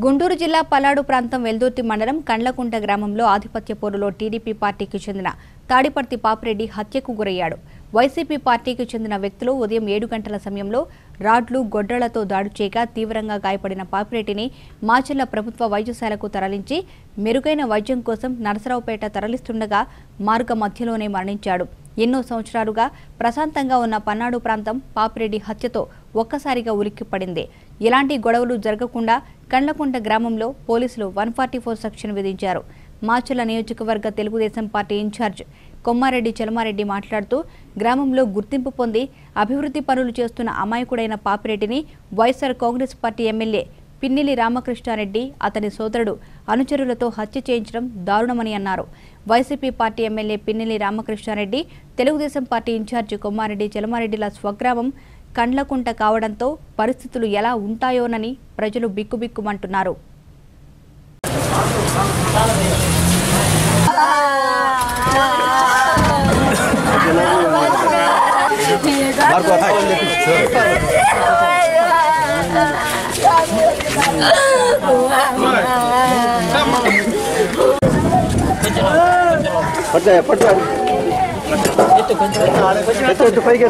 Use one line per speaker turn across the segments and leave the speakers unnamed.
గుంటూరు జిల్లా పలాడు ప్రాంతం వెల్దుర్తి మండలం కండ్లకుంట గ్రామంలో ఆధిపత్య పోరులో టీడీపీ పార్టీకి చెందిన తాడిపర్తి పాపిరెడ్డి హత్యకు గురయ్యాడు. వైసీపీ పార్టీకి చెందిన వ్యక్తులు ఉదయం ఏడు గంటల సమయంలో రాడ్లు గొడ్డలతో దాడి చేయగా తీవ్రంగా గాయపడిన పాపిరెడ్డిని మాచర్ల ప్రభుత్వ వైద్యశాలకు తరలించి మెరుగైన వైద్యం కోసం నరసరావుపేట తరలిస్తుండగా మార్గ మధ్యలోనే మరణించాడు. ఎన్నో సంవత్సరాలుగా ప్రశాంతంగా ఉన్న పన్నాడు ప్రాంతం పాపిరెడ్డి హత్యతో ఒక్కసారిగా ఉలిక్కిపడింది. ఎలాంటి గొడవలు జరగకుండా కండ్లకుంట గ్రామంలో పోలీసులు వన్ ఫార్టీ ఫోర్ సెక్షన్ విధించారు. మాచర్ల నియోజకవర్గ Telugu Desam party in charge Kommareddy Chalama Reddy మాట్లాడుతూ గ్రామంలో గుర్తింపు పొంది అభివృద్ధి పనులు చేస్తున్న అమాయకుడైన పాపిరెడ్డిని YSR Congress party MLA Pinnelli Ramakrishna Reddy అతని సోదరుడు అనుచరులతో హత్య చేయించడం దారుణమని అన్నారు. YCP party MLA Pinnelli Ramakrishna Reddy Telugu Desam party in charge Kommareddy చలమారెడ్డిల స్వగ్రామం కండ్లకుంట కావడంతో పరిస్థితులు ఎలా ఉంటాయోనని ప్రజలు బిక్కుబిక్కుమంటున్నారు.
పట్టు పట్టు ఎత్తు ఎత్తు. పైకి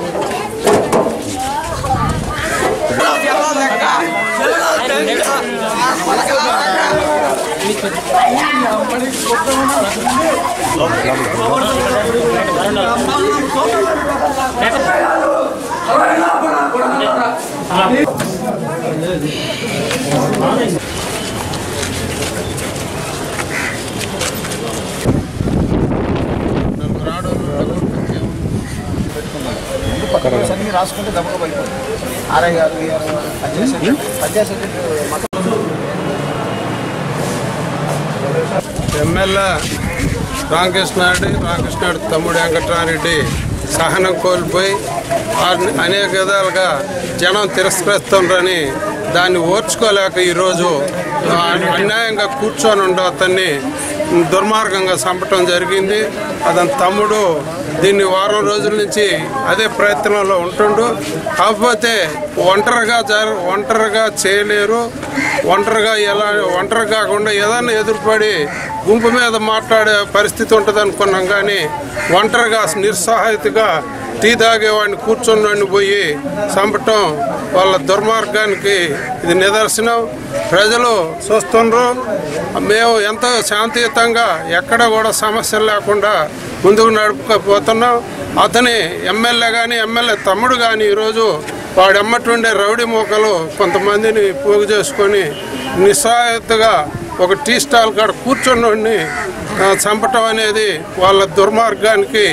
రాసుకుంటే దెబ్బగా పడిపోతుంది ఆర్ఐ గారు వీఆర్ గారు పనిచేసే పనిచేసే
ఎమ్మెల్యే రామకృష్ణారెడ్డి రామకృష్ణారెడ్డి తమ్ముడు వెంకట్రారెడ్డి సహనం కోల్పోయి వారిని అనేక విధాలుగా జనం తిరస్కరిస్తుండ్రని దాన్ని ఓర్చుకోలేక ఈరోజు అన్యాయంగా కూర్చొని ఉండే అతన్ని. దుర్మార్గంగా చంపటం జరిగింది. అతని తమ్ముడు దీన్ని వారం రోజుల నుంచి అదే ప్రయత్నంలో ఉంటుండు. కాకపోతే ఒంటరిగా జర ఒంటరిగా చేయలేరు. ఒంటరిగా ఎలా ఒంటరి కాకుండా ఏదైనా ఎదురుపడి గుంపు మీద మాట్లాడే పరిస్థితి ఉంటుంది అనుకున్నాం కానీ ఒంటరిగా నిస్సహాయతగా టీ తాగేవాడిని కూర్చున్నవాడిని పోయి చంపటం వాళ్ళ దుర్మార్గానికి ఇది నిదర్శనం. ప్రజలు చూస్తుండ్రు. మేము ఎంతో శాంతియుతంగా ఎక్కడ కూడా సమస్యలు లేకుండా ముందుకు నడుపుకపోతున్నాం. అతని ఎమ్మెల్యే కానీ ఎమ్మెల్యే తమ్ముడు కానీ ఈరోజు వాడు ఎమ్మటుండే రౌడీ మూకలు కొంతమందిని పోగు చేసుకొని నిస్సహాయతగా ఒక టీ స్టాల్ కాడ కూర్చున్నోడిని చంపటం అనేది వాళ్ళ దుర్మార్గానికి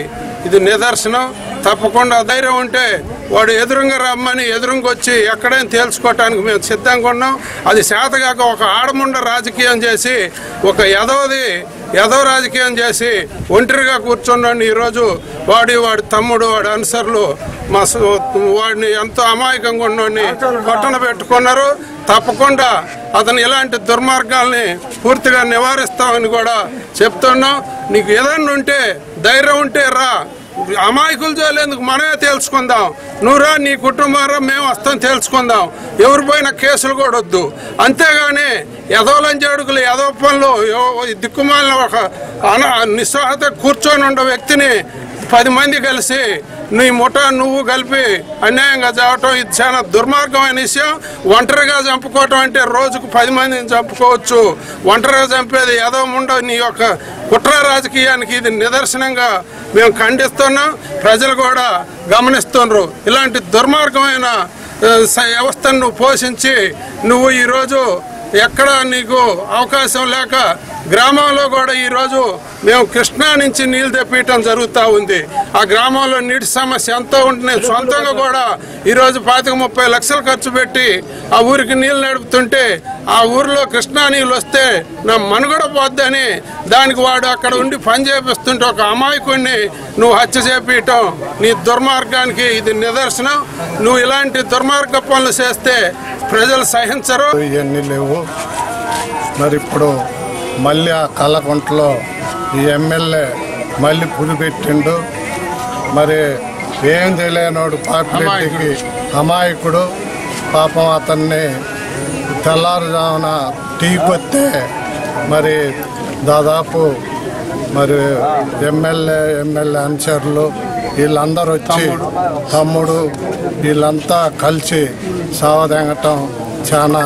ఇది నిదర్శనం. తప్పకుండా ధైర్యం ఉంటే వాడు ఎదురుగా రమ్మని ఎదురుగా వచ్చి ఎక్కడైనా తేల్చుకోవటానికి మేము సిద్ధంగా ఉన్నాం. అది శాతగాక ఒక ఆడముండ రాజకీయం చేసి ఒక యదవది యదవ రాజకీయం చేసి ఒంటరిగా కూర్చున్నాను. ఈరోజు వాడి వాడి తమ్ముడు వాడి అనుసరులు మా వాడిని ఎంతో అమాయకంగా ఉన్నోడిని పట్టణ పెట్టుకున్నారు. తప్పకుండా అతను ఇలాంటి దుర్మార్గాల్ని పూర్తిగా నివారిస్తామని కూడా చెప్తున్నాం. నీకు ఏదన్నా ఉంటే ధైర్యం ఉంటే రా. అమాయకులు చేయలేందుకు మనమే తేల్చుకుందాం. నువ్వురా నీ కుటుంబారా మేము వస్తాం తేల్చుకుందాం. ఎవరిపోయిన కేసులు కూడా వద్దు. అంతేగాని ఎదవలంచి అడుగులు ఎదవ పనులు దిక్కుమాలిన ఒక అన నిస్సహాయత కూర్చొని ఉన్న వ్యక్తిని పది మంది కలిసి నీ ముఠ నువ్వు కలిపి అన్యాయంగా చావటం ఇది చాలా దుర్మార్గమైన విషయం. ఒంటరిగా చంపుకోవటం అంటే రోజుకు పది మందిని చంపుకోవచ్చు. ఒంటరిగా చంపేది ఏదో ఉండవు నీ యొక్క కుట్ర రాజకీయానికి ఇది నిదర్శనంగా మేము ఖండిస్తున్నాం. ప్రజలు కూడా గమనిస్తున్నారు ఇలాంటి దుర్మార్గమైన వ్యవస్థను నువ్వు పోషించి నువ్వు ఈరోజు ఎక్కడ నీకు అవకాశం లేక గ్రామంలో కూడా ఈరోజు మేము కృష్ణా నుంచి నీళ్ళు తెప్పించడం జరుగుతూ ఉంది. ఆ గ్రామంలో నీటి సమస్య ఎంతో ఉంటుంది సొంతంగా కూడా ఈరోజు పాతిక ముప్పై లక్షలు ఖర్చు పెట్టి ఆ ఊరికి నీళ్ళు నడుపుతుంటే ఆ ఊరిలో కృష్ణా నీళ్ళు వస్తే నా మనుగడ పోద్దని దానికి వాడు అక్కడ ఉండి పని చేపిస్తుంటే ఒక అమాయకుడిని నువ్వు హత్య చేపించటం నీ దుర్మార్గానికి ఇది నిదర్శనం. నువ్వు ఇలాంటి దుర్మార్గ పనులు చేస్తే ప్రజలు సహించరు.
ఇవన్నీ లేవు? మరి ఇప్పుడు మళ్ళీ ఆ కళ్ళకుంటలో ఈ ఎమ్మెల్యే మళ్ళీ పులి పెట్టిండు. మరి ఏం తెలియనోడు పాపిరెడ్డికి అమాయకుడు. పాపం అతన్ని తెల్లారుజామున టీకొస్తే మరి దాదాపు మరి ఎమ్మెల్యే ఎమ్మెల్యే అనుచరులు వీళ్ళందరూ వచ్చి తమ్ముడు. వీళ్ళంతా కలిసి సావదెంగటం చాలా